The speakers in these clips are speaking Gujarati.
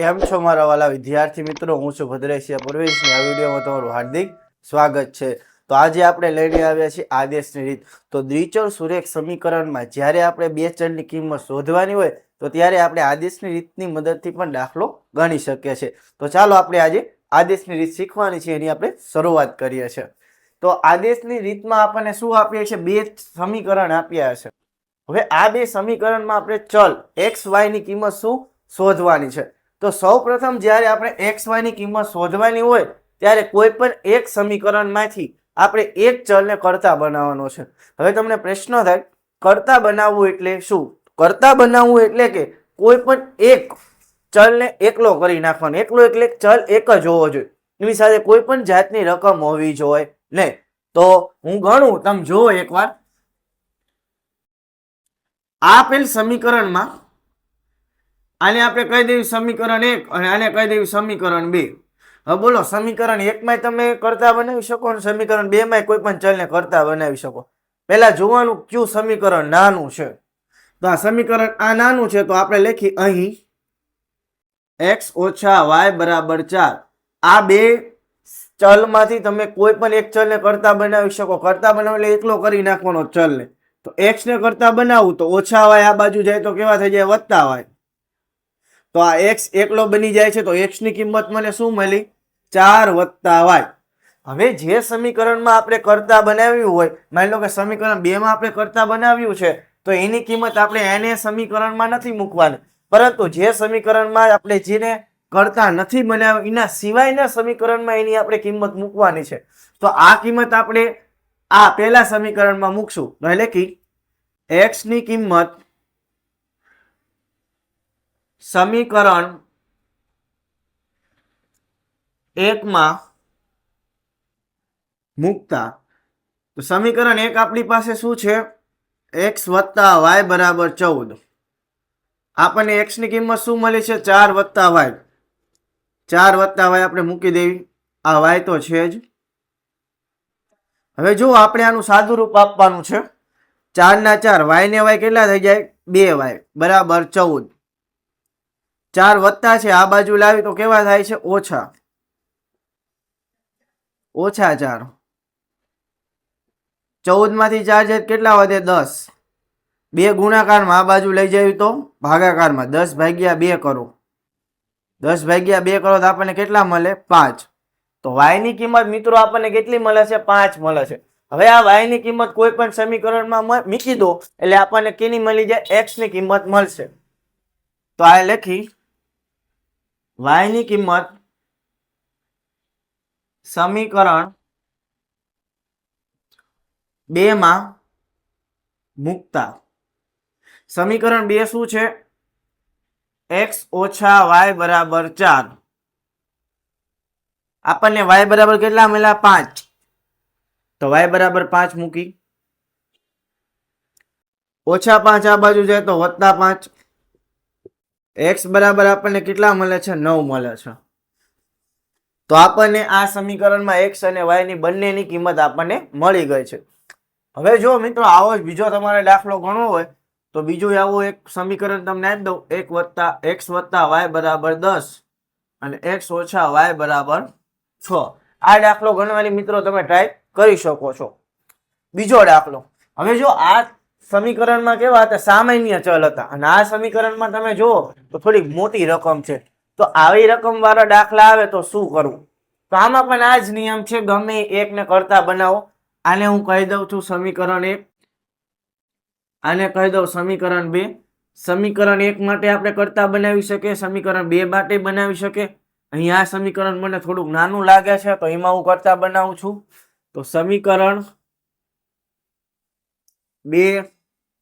કેમ છો મારા વાલા વિદ્યાર્થી મિત્રો? હું છું ભદ્રેશિયા પૂર્વેશની. આ વિડીયોમાં તમારું હાર્દિક સ્વાગત છે. તો આજે આપણે લઈને આવ્યા છીએ આદેશની રીત. તો દ્વિચળ સુરેખ સમીકરણમાં જ્યારે આપણે બે ચલની કિંમત શોધવાની હોય, તો ત્યારે આપણે આદેશની રીતની મદદથી પણ દાખલો ગણી શકીએ છીએ. તો ચાલો આપણે આજે આદેશની રીત શીખવાની છે, એની આપણે શરૂઆત કરીએ છીએ. તો આદેશની રીતમાં આપણને શું આપીએ છીએ? બે સમીકરણ આપ્યા છે. હવે આ બે સમીકરણમાં આપણે ચલ એક્સ વાયની કિંમત શું શોધવાની છે? તો સૌ પ્રથમ જ્યારે આપણે એક્સ વાયની કિંમત શોધવાની હોય, ત્યારે કોઈ પણ એક સમીકરણમાંથી આપણે એક ચલને કરતા બનાવવાનો છે. હવે તમને પ્રશ્ન થાય, કરતા બનાવવું એટલે શું? કરતા બનાવવું એટલે કે કોઈ પણ એક ચલને એકલો કરી નાખવાનો. એકલો એટલે ચલ એક જ હોવો જોઈએ. એની સાથે કોઈ પણ જાતની રકમ હોવી જોઈએ નહીં. તો હું ગણું, તમે જુઓ એકવાર. આપેલ સમીકરણમાં આને આપણે કહી દેવું સમીકરણ એક અને આને કહી દેવું સમીકરણ બે. હવે બોલો, સમીકરણ એકમાં તમે કરતા બનાવી શકો અને સમીકરણ બે માં કોઈ પણ ચલને કરતા બનાવી શકો. પહેલાં જોવાનું કયું સમીકરણ નાનું છે? તો આ સમીકરણ આ નાનું છે, તો આપણે લખી અહીં એક્સ ઓછા વાય બરાબર ચાર. આ બે ચલમાંથી તમે કોઈ પણ એક ચલને કરતા બનાવી શકો. કરતા બનાવો એટલે એકલો કરી નાખવાનો ચલને. તો એક્સ ને કરતા બનાવું તો ઓછા વાય, આ બાજુ જાય તો કેવા થઈ જાય? વધતા વાય. તો આ એક્સ એકલો બની જાય છે, તો એક્સની કિંમત મને શું મળી? ચાર વત્તા વાય હવે જે સમીકરણમાં આપણે કરતા બનાવ્યું હોય, માની લો કે સમીકરણ બે માં આપણે કરતા બનાવ્યું છે, તો એની કિંમત આપણે એને સમીકરણમાં નથી મૂકવાની. પરંતુ જે સમીકરણમાં આપણે જેને કરતા નથી બનાવ્યું, એના સિવાયના સમીકરણમાં એની આપણે કિંમત મૂકવાની છે. તો આ કિંમત આપણે આ પહેલા સમીકરણમાં મૂકશું. એટલે કે એક્સની કિંમત સમીકરણ એકમાં મૂકતા. તો સમીકરણ એક આપણી પાસે શું છે? એક્સ વત્તા વાય બરાબર ચૌદ. આપણને એક્સની કિંમત શું મળી છે? ચાર વત્તા વાય ચાર વત્તા વાય આપણે મૂકી દેવી. આ વાય તો છે જ. હવે જો આપણે આનું સાદું રૂપ આપવાનું છે ચાર ના ચાર વાય ને વાય કેટલા થઈ જાય? બે વાય બરાબર ચૌદ. ચાર વત્તા છે, આ બાજુ લાવી તો કેવા થાય છે? ઓછા. ઓછા ચાર. ચૌદમાંથી ચાર જાય કેટલા વધે? દસ. બે ગુણાકારમાં આ બાજુ લઈ જાય તો ભાગાકારમાં દસ ભાગ્યા બે કરો. દસ ભાગ્યા બે કરો તો આપણને કેટલા મળે? પાંચ. તો વાયની કિંમત મિત્રો આપણને કેટલી મળે છે? પાંચ મળે છે. હવે આ વાયની કિંમત કોઈ પણ સમીકરણમાં મૂકી દો એટલે આપણને કેની મળી જાય? એક્સની કિંમત મળશે. તો આ લખી વાયની કિંમત સમીકરણ બે માં મૂકતા. સમીકરણ બે શું છે? એક્સ ઓછા વાય બરાબર ચાર. આપણને વાય બરાબર કેટલા મળ્યા? પાંચ. તો વાય બરાબર પાંચ મૂકી. ઓછા પાંચ આ બાજુ જાય તો વત્તા પાંચ. એક્સ બરાબર આપણને કેટલા મળે છે? નવ મળે છે. તો આપણને આ સમીકરણમાં એક્સ અને વાયની બંનેની કિંમત આપણને મળી ગઈ છે. હવે જો મિત્રો આવો જ બીજો તમારે દાખલો ગણવો હોય, તો બીજું આવું એક સમીકરણ તમને આપી દઉં. એક વત્તા એક્સ વત્તા વાય બરાબર દસ અને એક્સ ઓછા વાય બરાબર છ. આ દાખલો ગણવાની મિત્રો તમે ટ્રાય કરી શકો છો. બીજો દાખલો. હવે જો આ સમીકરણમાં કેવા હતા? સામાન્ય ચલ હતા. અને આ સમીકરણમાં તમે જુઓ તો થોડીક મોટી રકમ છે. તો આવી રકમ વાળા દાખલા આવે તો શું કરવું તો આમાં પણ આ જ નિયમ છે, ગમે એકને કરતા બનાવો. આને હું કહી દઉં છું સમીકરણ એક. આને કહી દઉં સમીકરણ બે. સમીકરણ એક માટે આપણે કરતા બનાવી શકીએ, સમીકરણ બે માટે બનાવી શકીએ. અહીં આ સમીકરણ મને થોડુંક નાનું લાગે છે, તો એમાં હું કરતા બનાવું છું. તો સમીકરણ બે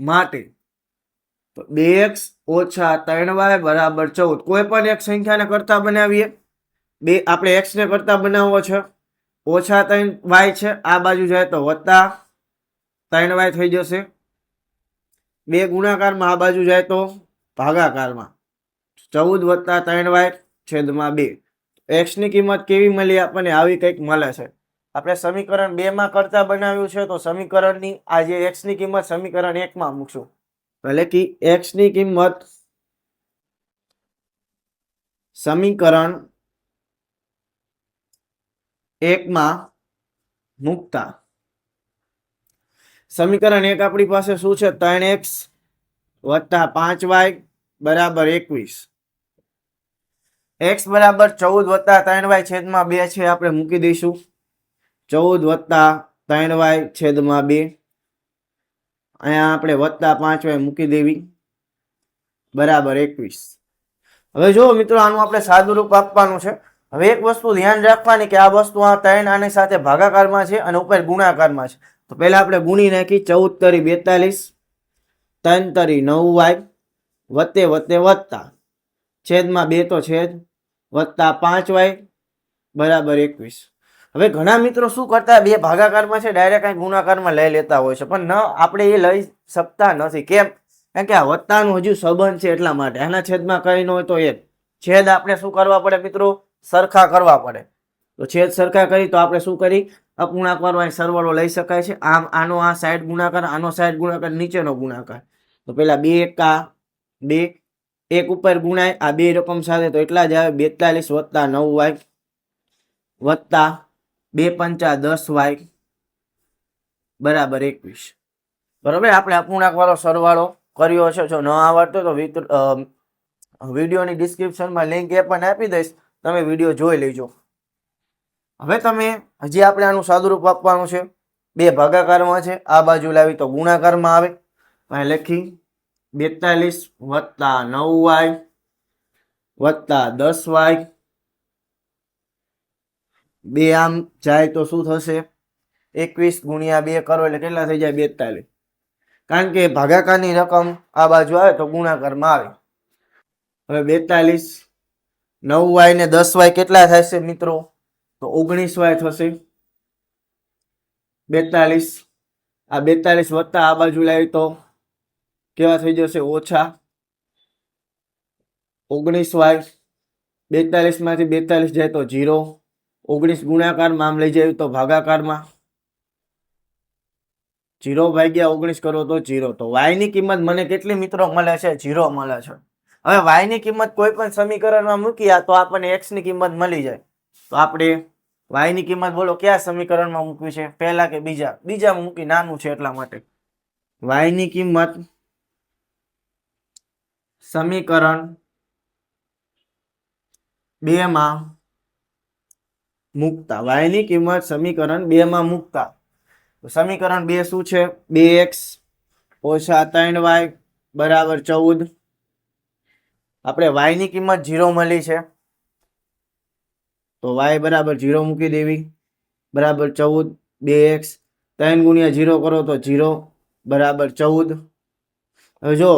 માટે. બે એક્સ ઓછા ત્રણ વાય બરાબર ચૌદ. કોઈ પણ એક સંખ્યાને કરતા બનાવીએ. બે, આપણે એક્સને કરતા બનાવવો છે. ઓછા ત્રણ વાય છે, આ બાજુ જાય તો વત્તા ત્રણ વાય થઈ જશે. બે ગુણાકારમાં આ બાજુ જાય તો ભાગાકારમાં. ચૌદ વત્તા ત્રણ વાય છેદમાં બે. એક્સની કિંમત કેવી મળી આપણને? આવી કંઈક મળે છે. આપણે સમીકરણ બે માં કરતા બનાવ્યું છે, તો સમીકરણની આ જે એક્સની કિંમત સમીકરણ એક માં મૂકશું. એટલે કે એક્સની કિંમત સમીકરણ એકમાં મૂકતા. સમીકરણ એક આપણી પાસે શું છે? ત્રણ એક્સ વત્તા પાંચ વાય બરાબર એકવીસ. એક્સ બરાબર ચૌદ વત્તા ત્રણ વાય છેદમાં બે છે, આપણે મૂકી દઈશું. ચૌદ વત્તા ત્રણ વાય છેદમાં બે. અહીંયા આપણે વત્તા પાંચ વાય મૂકી દેવી. બરાબર એકવીસ. હવે જો મિત્રો આનું આપણે સાદું રૂપ આપવાનું છે. હવે એક વસ્તુ ધ્યાન રાખવાની કે આ વસ્તુ આ ત્રણ આની સાથે ભાગાકારમાં છે અને ઉપર ગુણાકારમાં છે. તો પહેલા આપણે ગુણી નાખી ચૌદ તરી બેતાલીસ, ત્રણ તરી નવ વાય, વત્તે વત્તે વત્તા. છેદમાં બે તો છેદ, વત્તા પાંચ વાય, બરાબર એકવીસ. હવે ઘણા મિત્રો શું કરતા, બે ભાગાકારમાં છે ડાયરેક્ટ કાંઈ ગુણાકારમાં લઈ લેતા હોય છે, પણ ન, આપણે એ લઈ શકતા નથી. કેમ? કારણ કે આ વત્તાનું હજુ સંબંધ છે એટલા માટે. આના છેદમાં કંઈ ન હોય તો એ છેદ આપણે શું કરવા પડે મિત્રો? સરખા કરવા પડે. તો છેદ સરખા કરી, તો આપણે શું કરી? અપૂર્ણાંક વાળો સરવાળો લઈ શકાય છે. આમ, આનો આ સાઈડ ગુણાકાર, આનો સાઈડ ગુણાકાર, નીચેનો ગુણાકાર. તો પેલા બે એકા બે એક ઉપર ગુણાય, આ બે રકમ સાથે તો એટલા જ આવે, બેતાલીસ વત્તા નવ વાય વત્તા બે પંચા દસ વાય બરાબર એકવીસ. બરાબર? આપણે અપૂર્ણાંકવાળો સરવાળો કર્યો છે. જો ન આવડતો તો વિડીયોની ડિસ્ક્રિપ્શનમાં લિંક એ પણ આપી દઈશ. તમે વીડિયો જોઈ લેજો. હવે તમે, હજી આપણે આનું સાદુરૂપ આપવાનું છે. બે ભાગાકારમાં છે. આ બાજુ લાવી તો ગુણાકારમાં આવે. અહીં લખી બેતાલીસ વત્તા નવ વાય વત્તા દસ વાય બે આમ જાય તો શું થશે? એકવીસ ગુણ્યા બે કરો એટલે કેટલા થઈ જાય? બેતાલીસ. કારણ કે ભાગાકારની રકમ આ બાજુ આવે તો ગુણાકારમાં આવે. હવે બેતાલીસ, નવ વાય ને દસ વાય કેટલા થશે મિત્રો? તો ઓગણીસ વાય થશે. બેતાલીસ, આ બેતાલીસ વત્તા આ બાજુ લાવી તો કેવા થઈ જશે? ઓછા. ઓગણીસ વાય બેતાલીસમાંથી બેતાલીસ જાય તો જીરો ઓગણીસ ગુણાકારમાં આમ લઈ જાય તો ભાગાકારમાં જીરો ભાગ્યા ઓગણીસ કરો તો જીરો. તો વાયની કિંમત મને કેટલી મિત્રો મળે છે? જીરો મળે છે. હવે વાયની કિંમત કોઈ પણ સમીકરણમાં મૂકીએ તો આપણને એક્સની કિંમત મળી જાય. તો આપણે વાયની કિંમત બોલો, કયા સમીકરણમાં મૂકવી છે? પહેલા કે બીજા? બીજામાં મૂકી, નાનું છે એટલા માટે. વાયની કિંમત સમીકરણ બે માં મૂકતા. વાયની કિંમત સમીકરણ બે માં મૂકતા. સમીકરણ બે શું છે? બે એક્સ ઓછા ત્રણ વાય બરાબર ચૌદ. આપણે વાયની કિંમત જીરો મળી છે. તો વાય બરાબર જીરો મૂકી દેવી. બરાબર ચૌદ, બે એક્સ ત્રણ ગુણ્યા ઝીરો કરો તો જીરો બરાબર ચૌદ. હવે જો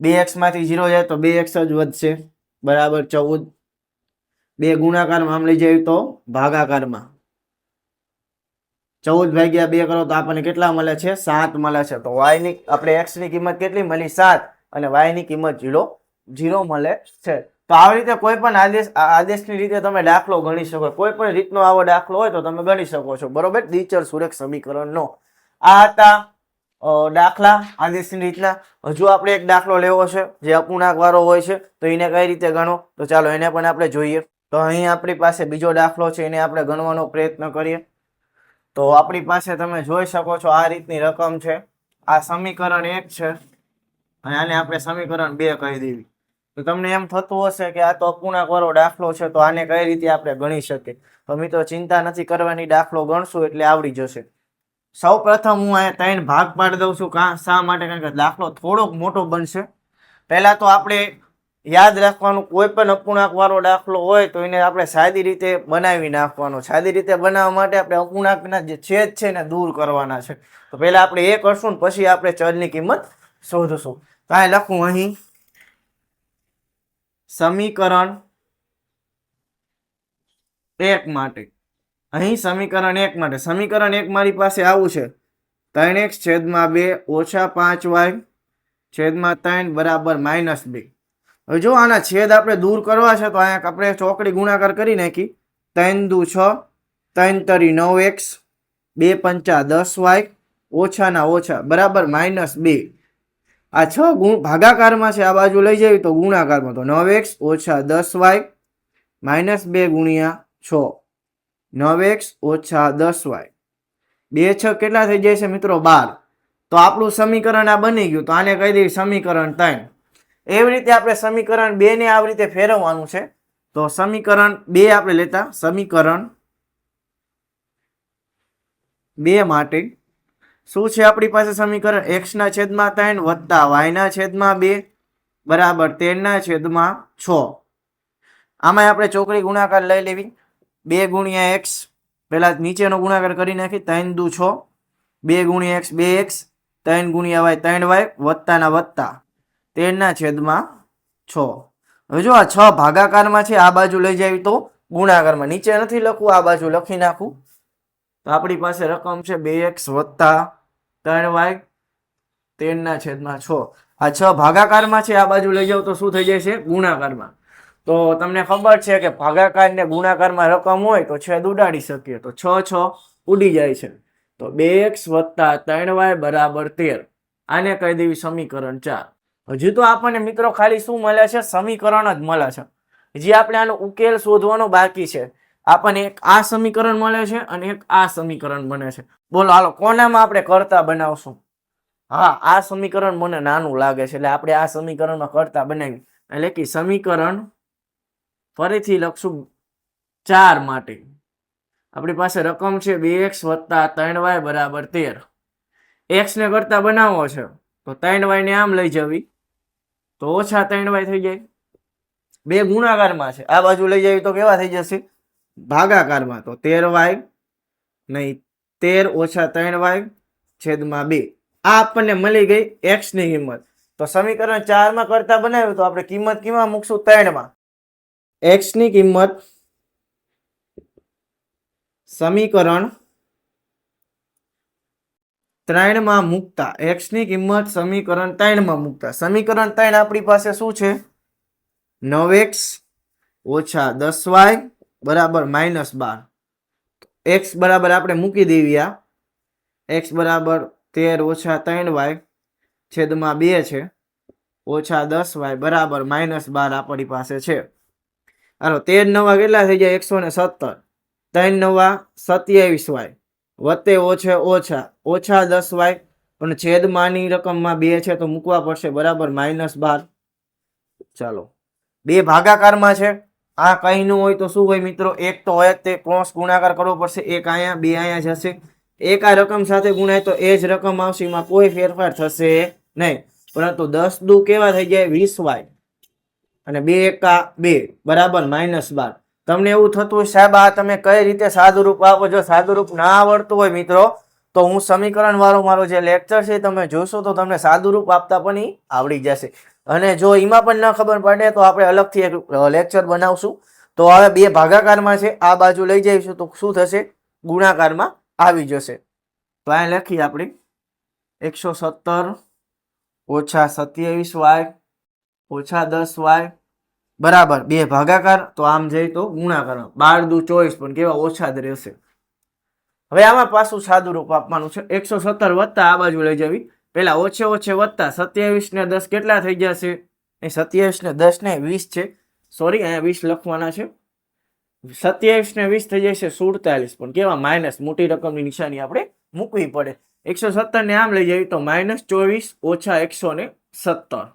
બે એક્સમાંથી જીરો જાય તો બે એક્સ જ વધશે. બરાબર ચૌદ. બે ગુણાકારમાં આમ લઈ જઈએ તો ભાગાકારમાં ચૌદ ભાગ્યા બે કરો તો આપણને કેટલા મળે છે? સાત મળે છે. તો વાયની, આપણે એક્સની કિંમત કેટલી મળી? સાત. અને વાયની કિંમત જીરો જીરો મળે છે. તો આવી રીતે કોઈ પણ આદેશ આદેશની રીતે તમે દાખલો ગણી શકો. કોઈ પણ રીતનો આવો દાખલો હોય તો તમે ગણી શકો છો. બરોબર? દ્વિચર સુરેખ સમીકરણનો. આ હતા દાખલા આદેશની રીતના. હજુ આપણે એક દાખલો લેવો છે, જે અપૂર્ણાંક વાળો હોય છે, તો એને કઈ રીતે ગણો? તો ચાલો એને પણ આપણે જોઈએ. તો અહીં આપણી પાસે બીજો દાખલો છે, એને આપણે ગણવાનો પ્રયત્ન કરીએ. તો આપણી પાસે તમે જોઈ શકો છો આ રીતની રકમ છે. આ સમીકરણ એક છે. અને આને આપણે સમીકરણ બે કહી દેવી. તો તમને એમ થતું હશે કે આ તો અપૂર્ણાંકવાળો દાખલો છે, તો આને કઈ રીતે આપણે ગણી શકીએ? તો મિત્રો, ચિંતા નથી કરવાની, દાખલો ગણશું એટલે આવડી જશે. સૌ પ્રથમ હું અહીંયા ત્રણ ભાગ પાડી દઉં છું. કાં શા માટે? કારણ કે દાખલો થોડોક મોટો બનશે. પહેલા તો આપણે યાદ રાખવાનું, કોઈ પણ અપૂર્ણાંક વાળો દાખલો હોય તો એને આપણે સાદી રીતે બનાવી નાખવાનો. સાદી રીતે બનાવવા માટે આપણે અપૂર્ણાંકના જે છેદ છે એને દૂર કરવાના છે. તો પહેલા આપણે એ કરશું ને પછી આપણે ચલની કિંમત શોધશું. કાંઈ લખું અહીં. સમીકરણ એક માટે. અહીં સમીકરણ એક માટે. સમીકરણ એક મારી પાસે આવું છે. ત્રણ એક્સ છેદમાં બે ઓછા પાંચ વાય છેદમાં ત્રણ બરાબર માઇનસ બે. હવે જો આના છેદ આપણે દૂર કરવા છે, તો અહીંયા આપણે ચોકડી ગુણાકાર કરી નાખી. ત્રણ દુ છ, ત્રણ તરી નવ એક્સ, બે પંચા દસ વાય, ઓછાના ઓછા, બરાબર માઇનસ બે. આ છ ગુણ ભાગાકારમાં છે, આ બાજુ લઈ જવી તો ગુણાકારમાં તો નવ એક્સ, ઓછા દસ વાય, માઇનસ બે ગુણ્યા છ. નવ એક્સ, ઓછા દસ વાય. બે છ કેટલા થઈ જાય છે મિત્રો? બાર. તો આપણું સમીકરણ આ બની ગયું, તો આને કહી દઈએ સમીકરણ ત્રણ. એવી રીતે આપણે સમીકરણ બે ને આવી રીતે ફેરવવાનું છે. તો સમીકરણ બે આપણે લેતા, સમીકરણ બે માટે શું છે આપણી પાસે સમીકરણ? એક્સ ના છેદમાં ત્રણ વત્તા વાયના છેદમાં બે બરાબર તેરના છેદમાં છ. આમાં આપણે ચોકડી ગુણાકાર લઈ લેવી. બે ગુણ્યા એક્સ પહેલાં નીચેનો ગુણાકાર કરી નાખી, ત્રણ દુ છ. બે ગુણ્યા એક્સ બે એક્સ ત્રણ ગુણ્યા વાય ત્રણ વાય વત્તાના વત્તા. તેરના છેદમાં છ. હવે જો આ છ ભાગાકારમાં છે, આ બાજુ લઈ જાય તો ગુણાકારમાં. નીચે નથી લખવું, આ બાજુ લખી નાખું. તો આપણી પાસે રકમ છે બે એક્સ વત્તા ત્રણ વાય તેરના છેદમાં છ. આ છ ભાગાકારમાં છે, આ બાજુ લઈ જાવ તો શું થઈ જાય છે ગુણાકારમાં. તો તમને ખબર છે કે ભાગાકાર ને ગુણાકારમાં રકમ હોય તો છેદ ઉડાડી શકીએ. તો છ છ ઉડી જાય છે. તો બે એક્સ વત્તા ત્રણ વાય બરાબર તેર. આને કહી દેવી સમીકરણ ચાર. હજી તો આપણને મિત્રો ખાલી શું મળે છે? સમીકરણ જ મળે છે. હજી આપણે આનો ઉકેલ શોધવાનો બાકી છે. આપણને એક આ સમીકરણ મળે છે અને એક આ સમીકરણ બને છે. બોલો, હાલો, કોનામાં આપણે કરતા બનાવશું? હા, આ સમીકરણ મને નાનું લાગે છે એટલે આપણે આ સમીકરણમાં કરતા બનાવી એટલે કે સમીકરણ ફરીથી લખશું ચાર માટે. આપણી પાસે રકમ છે બે એક્સ વત્તા ત્રણ વાય બરાબર તેર. એક્સને કરતા બનાવવો છે. તો ત્રણ વાયને આમ લઈ જવી. તો ઓછા ત્રણ વાય થઈ જાય. બે ગુણાકારમાં છે. આ બાજુ લઈ જાય તો કેવા થઈ જશે? ભાગાકારમાં. તો તેર વાય નહીં, તેર ઓછા ત્રણ વાય છેદમાં બે. આ આપણને મળી ગઈ એક્સની કિંમત. તો સમીકરણ ચારમાં કરતા બનાવ્યું તો આપણે કિંમત કેમાં મૂકશું? ત્રણમાં. એક્સની કિંમત સમીકરણ ત્રણમાં મૂકતા. એક્સની કિંમત સમીકરણ ત્રણમાં મૂકતા. સમીકરણ ત્રણ આપણી પાસે શું છે? નવ એક્સ ઓછા દસ વાય બરાબર માઇનસ બાર. એક્સ બરાબર આપણે મૂકી દેવી આ. એક્સ બરાબર તેર ઓછા ત્રણ વાય છેદમાં બે છે. ઓછા દસ વાય બરાબર માઇનસ બાર આપણી પાસે છે. હાલો, તેર નવા કેટલા થઈ જાય એકસો ને સત્તર. ત્રણ નવા સત્યાવીસ વાય વત્તે ઓછે ઓછા ઓછા દસ વાય, પણ છેદમાંની રકમમાં બે છે તો મૂકવા પડશે બરાબર માઇનસ બાર. ચાલો. બે ભાગાકારમાં છે. આ કંઈ ન હોય તો શું હોય મિત્રો? એક તો હોય તે ક્રોસ ગુણાકાર કરવો પડશે, એક અહીંયા બે અહીંયા જશે. એક આ રકમ સાથે ગુણાય તો એ જ રકમ આવશે, એમાં કોઈ ફેરફાર થશે નહીં. પરંતુ દસ દુ કેવા થઈ જાય? વીસ વાય. અને બે એકા બે, બરાબર માઇનસ બાર. તમને એવું થતું હોય, સાહેબ, આ તમે કઈ રીતે સાદુરૂપ આપો જો સાદુરૂપ ના આવડતું હોય, મિત્રો, તો હું સમીકરણ વાળો મારો જે લેક્ચર છે તમે જોશો તો તમને સાદુરૂપ આપતા પણ આવડી જશે. અને જો એમાં પણ ન ખબર પડે તો આપણે અલગથી એક લેક્ચર બનાવશું. તો હવે બે ભાગાકારમાં છે, આ બાજુ લઈ જઈશું તો શું થશે? ગુણાકારમાં આવી જશે. તો અહીં લખીએ આપણે. એકસો સત્તર ઓછા સત્યાવીસ વાય ઓછા દસ વાય બરાબર. બે ભાગાકાર તો આમ જઈ તો ગુણાકાર બાર દુ ચોવીસ, પણ કેવા ઓછા જ રહેશે. હવે આમાં પાછું સાદું રૂપ આપવાનું છે. એકસો સત્તર વત્તા આ બાજુ લઈ જવી. પેલા ઓછે ઓછે વત્તા સત્યાવીસ ને દસ કેટલા થઈ જશે? એ સત્યાવીસ ને દસ ને વીસ છે. સોરી અહીંયા વીસ લખવાના છે. સત્યાવીસ ને વીસ થઈ જશે સુડતાલીસ, પણ કેવા માઇનસ? મોટી રકમની નિશાની આપણે મૂકવી પડે. એકસો સત્તર ને આમ લઈ જવી તો માઇનસ ચોવીસ ઓછા એકસો ને સત્તર.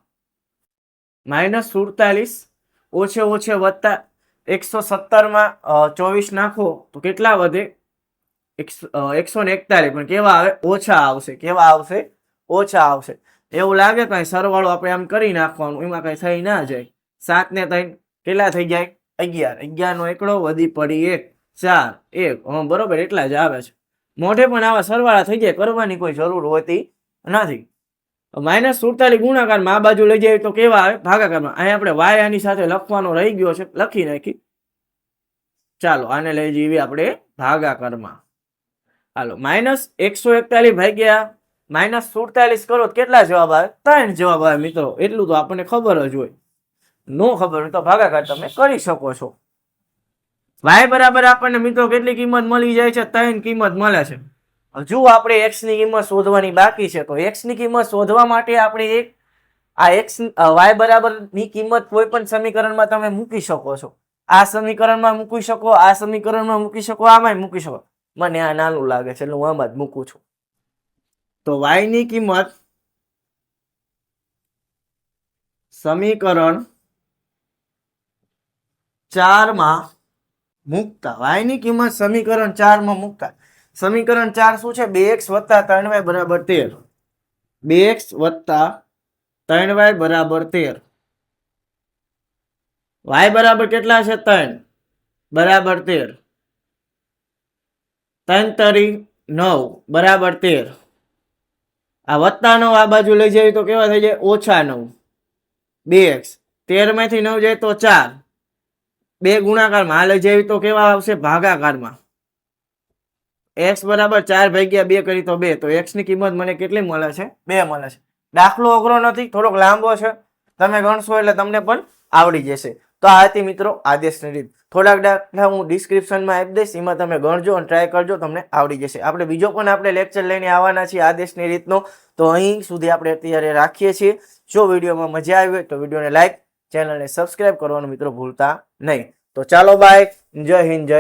માઇનસ સુડતાલીસ ઓછે ઓછે વધતા એકસો સત્તરમાં ચોવીસ નાખો તો કેટલા વધે? એકસો ને એકતાલીસ. પણ કેવા આવે? ઓછા આવશે. કેવા આવશે? ઓછા આવશે. એવું લાગે કઈ સરવાળો આપણે આમ કરી નાખવાનું. એમાં કઈ થઈ ના જાય. સાત ને ત્રણ કેટલા થઈ જાય? અગિયાર. અગિયાર નો એકડો વધી પડી એક. ચાર. એક. બરોબર. એટલા જ આવે છે. મોઢે પણ આવા સરવાળા થઈ જાય. કરવાની કોઈ જરૂર હોતી નથી. માઇનસ સુડતાલીસ ગુણાકારમાં આ બાજુ લઈ જાય તો કેવા આવે? ભાગાકારમાં. અહીં આપણે વાય આની સાથે લખવાનો રહી ગયો છે. લખી નાખી. ચાલો, આને લઈ જઈએ આપણે ભાગાકારમાં. હાલો, માઇનસ એકસો એકતાલીસ ભાગ્યા. માઇનસ સુડતાલીસ કરો કેટલા જવાબ આવે? ત્રણ જવાબ આવે મિત્રો. એટલું તો આપણને ખબર જ હોય. નો ખબર હોય તો ભાગાકાર તમે કરી શકો છો. વાય બરાબર આપણને મિત્રો કેટલી કિંમત મળી જાય છે? ત્રણ કિંમત મળે છે. હજુ આપણે એક્સની કિંમત શોધવાની બાકી છે, તો એક્સની કિંમત શોધવા માટે આપણે એક, આ એક્સ વાય બરાબરની કિંમત કોઈ પણ સમીકરણમાં તમે મૂકી શકો છો. આ સમીકરણમાં મૂકી શકો, આ સમીકરણમાં મૂકી શકો, આમાંય મૂકી શકો. મને આ નાનું લાગે છે, એટલે હું આમાં જ મૂકું છું. તો વાયની કિંમત સમીકરણ ચારમાં મૂકતા વાયની કિંમત સમીકરણ ચારમાં મૂકતા. સમીકરણ ચાર શું છે? બે એક્સ વત્તા ત્રણ વાય બરાબર તેર. બે એક્સ વત્તા ત્રણ વાય બરાબર તેર. વાય બરાબર કેટલા છે? ત્રણ. બરાબર તેર. ત્રણ તરી નવ. બરાબર તેર. આ વત્તા નવ આ બાજુ લઈ જઈએ તો કેવા થઈ જાય? ઓછા નવ. બે એક્સ. તેરમાંથી નવ જાય તો ચાર. બે ગુણાકારમાં. આ લઈ જઈએ તો કેવા આવશે? ભાગાકારમાં. એક્સ બરાબર ચાર ભાગ્યા બે કરી તો બે. તો એક્સની કિંમત મને કેટલી મળે છે? બે મળે છે. દાખલો અઘરો નથી, થોડોક લાંબો છે. તમે ગણશો એટલે તમને પણ આવડી જશે. તો આ હતી મિત્રો આદેશની રીત. થોડાક દાખલા હું ડિસ્ક્રિપ્શનમાં આપી દઈશ, એમાં તમે ગણજો અને ટ્રાય કરજો, તમને આવડી જશે. આપણે બીજો પણ આપણે લેક્ચર લઈને આવવાના છીએ આદેશની રીતનો. તો અહીં સુધી આપણે અત્યારે રાખીએ છીએ. જો વિડીયોમાં મજા આવી હોય તો વિડીયોને લાઇક ચેનલને સબસ્ક્રાઇબ કરવાનું મિત્રો ભૂલતા નહીં. તો ચાલો બાય જય હિન્દ, જય